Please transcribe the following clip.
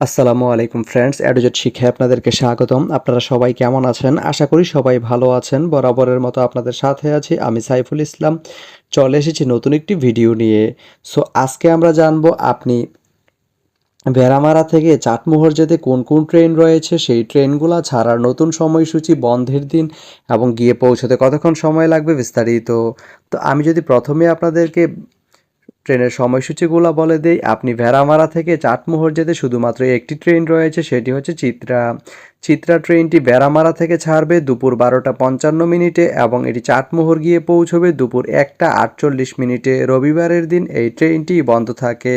আসসালামু আলাইকুম ফ্রেন্ডস অ্যাডোজেট শিক্ষায় আপনাদেরকে স্বাগতম। আপনারা সবাই কেমন আছেন? আশা করি সবাই ভালো আছেন। বরাবরের মতো আপনাদের সাথে আছি আমি সাইফুল ইসলাম। চলে এসেছি নতুন একটি ভিডিও নিয়ে। সো আজকে আমরা জানব আপনি ভেড়ামারা থেকে চাটমোহর যেতে কোন কোন ট্রেন রয়েছে? সেই ট্রেনগুলো ছাড়ার নতুন সময়সূচি, বন্ধের দিন এবং গিয়ে পৌঁছতে কতক্ষণ সময় লাগবে বিস্তারিত। তো আমি যদি প্রথমে আপনাদেরকে ট্রেনের সময়সূচিগুলো বলে দেই। আপনি ভেড়ামারা থেকে চাটমোহর যেতে শুধুমাত্র একটি ট্রেন রয়েছে, সেটি হচ্ছে চিত্রা। চিত্রা ট্রেনটি ভেড়ামারা থেকে ছাড়বে দুপুর বারোটা পঞ্চান্ন মিনিটে এবং এটি চাটমোহর গিয়ে পৌঁছবে দুপুর একটা আটচল্লিশ মিনিটে। রবিবারের দিন এই ট্রেনটি বন্ধ থাকে।